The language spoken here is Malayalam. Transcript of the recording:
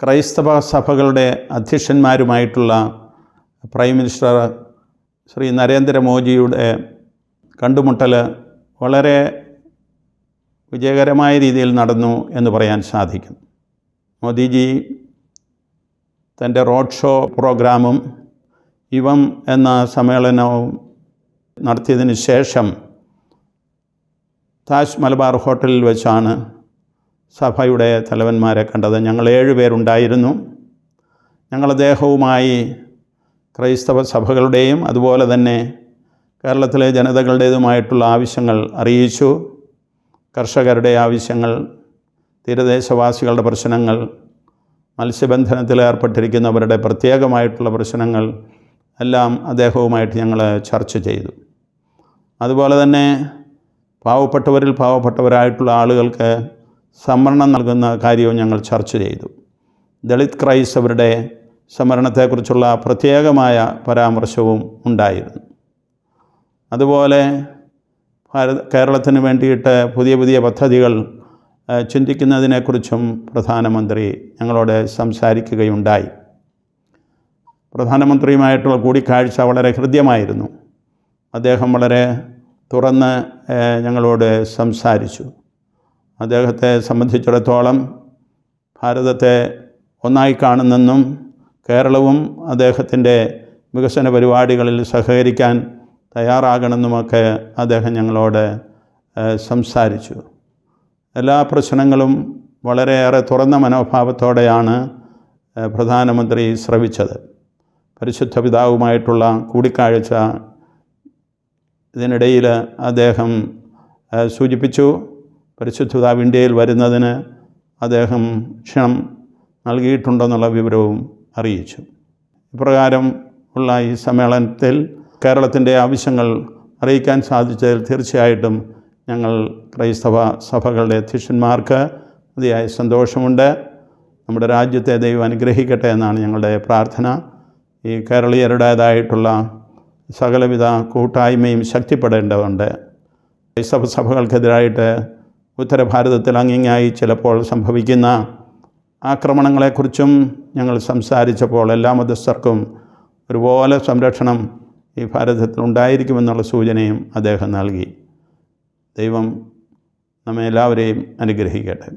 ക്രൈസ്തവ സഭകളുടെ അധ്യക്ഷന്മാരുമായിട്ടുള്ള പ്രൈം മിനിസ്റ്റർ ശ്രീ നരേന്ദ്രമോദിയുടെ കണ്ടുമുട്ടൽ വളരെ വിജയകരമായ രീതിയിൽ നടന്നു എന്ന് പറയാൻ സാധിക്കും. മോദിജി തന്റെ റോഡ് ഷോ പ്രോഗ്രാമും ഇവം എന്ന സമ്മേളനവും നടത്തിയതിന് ശേഷം താജ് മലബാർ ഹോട്ടലിൽ വെച്ചാണ് സഭയുടെ തലവന്മാരെ കണ്ടത് ഞങ്ങൾ ഏഴ് പേരുണ്ടായിരുന്നു. ഞങ്ങൾ അദ്ദേഹവുമായി ക്രൈസ്തവ സഭകളുടെയും അതുപോലെ തന്നെ കേരളത്തിലെ ജനതകളുടേതുമായിട്ടുള്ള ആവശ്യങ്ങൾ അറിയിച്ചു. കർഷകരുടെ ആവശ്യങ്ങൾ തീരദേശവാസികളുടെ പ്രശ്നങ്ങൾ മത്സ്യബന്ധനത്തിൽ ഏർപ്പെട്ടിരിക്കുന്നവരുടെ പ്രത്യേകമായിട്ടുള്ള പ്രശ്നങ്ങൾ എല്ലാം അദ്ദേഹവുമായിട്ട് ഞങ്ങൾ ചർച്ച ചെയ്തു. അതുപോലെ തന്നെ പാവപ്പെട്ടവരിൽ പാവപ്പെട്ടവരായിട്ടുള്ള ആളുകൾക്ക് സംവരണം നൽകുന്ന കാര്യവും ഞങ്ങൾ ചർച്ച ചെയ്തു. ദളിത് ക്രൈസ്തവരുടെ സംവരണത്തെക്കുറിച്ചുള്ള പ്രത്യേകമായ പരാമർശവും ഉണ്ടായിരുന്നു. അതുപോലെ ഭാരത കേരളത്തിന് വേണ്ടിയിട്ട് പുതിയ പുതിയ പദ്ധതികൾ ചിന്തിക്കുന്നതിനെക്കുറിച്ചും പ്രധാനമന്ത്രി ഞങ്ങളോട് സംസാരിക്കുകയുണ്ടായി. പ്രധാനമന്ത്രിയുമായിട്ടുള്ള കൂടിക്കാഴ്ച വളരെ ഹൃദ്യമായിരുന്നു. അദ്ദേഹം വളരെ തുറന്ന് ഞങ്ങളോട് സംസാരിച്ചു. അദ്ദേഹത്തെ സംബന്ധിച്ചിടത്തോളം ഭാരതത്തെ ഒന്നായി കാണുന്നെന്നും കേരളവും അദ്ദേഹത്തിന്റെ വികസന പരിപാടികളിൽ സഹകരിക്കാൻ തയ്യാറാകണമെന്നുമൊക്കെ അദ്ദേഹം ഞങ്ങളോട് സംസാരിച്ചു. എല്ലാ പ്രശ്നങ്ങളും വളരെയേറെ തുറന്ന മനോഭാവത്തോടെയാണ് പ്രധാനമന്ത്രി ശ്രവിച്ചത്. പരിശുദ്ധ പിതാവുമായിട്ടുള്ള കൂടിക്കാഴ്ച ഇതിനിടയിൽ അദ്ദേഹം സൂചിപ്പിച്ചു. പരിശുദ്ധ പിതാവ് ഇന്ത്യയിൽ വരുന്നതിന് അദ്ദേഹം ക്ഷണം നൽകിയിട്ടുണ്ടെന്നുള്ള വിവരവും അറിയിച്ചു. ഇപ്രകാരം ഉള്ള ഈ സമ്മേളനത്തിൽ കേരളത്തിന്റെ ആവശ്യങ്ങൾ അറിയിക്കാൻ സാധിച്ചതിൽ തീർച്ചയായിട്ടും ഞങ്ങൾ ക്രൈസ്തവ സഭകളുടെ അധ്യക്ഷന്മാർക്ക് അതിയായ സന്തോഷമുണ്ട്. നമ്മുടെ രാജ്യത്തെ ദൈവം അനുഗ്രഹിക്കട്ടെ എന്നാണ് ഞങ്ങളുടെ പ്രാർത്ഥന. ഈ കേരളീയരുടേതായിട്ടുള്ള സകലവിധ കൂട്ടായ്മയും ശക്തിപ്പെടേണ്ടതുണ്ട്. ക്രൈസ്തവ സഭകൾക്കെതിരായിട്ട് ഉത്തരഭാരതത്തിൽ അങ്ങിങ്ങായി ചിലപ്പോൾ സംഭവിക്കുന്ന ആക്രമണങ്ങളെക്കുറിച്ചും ഞങ്ങൾ സംസാരിച്ചപ്പോൾ എല്ലാ മതസ്ഥർക്കും ഒരുപോലെ സംരക്ഷണം ഈ ഭാരതത്തിൽ ഉണ്ടായിരിക്കുമെന്നുള്ള സൂചനയും അദ്ദേഹം നൽകി. ദൈവം നമ്മെ എല്ലാവരെയും അനുഗ്രഹിക്കട്ടെ.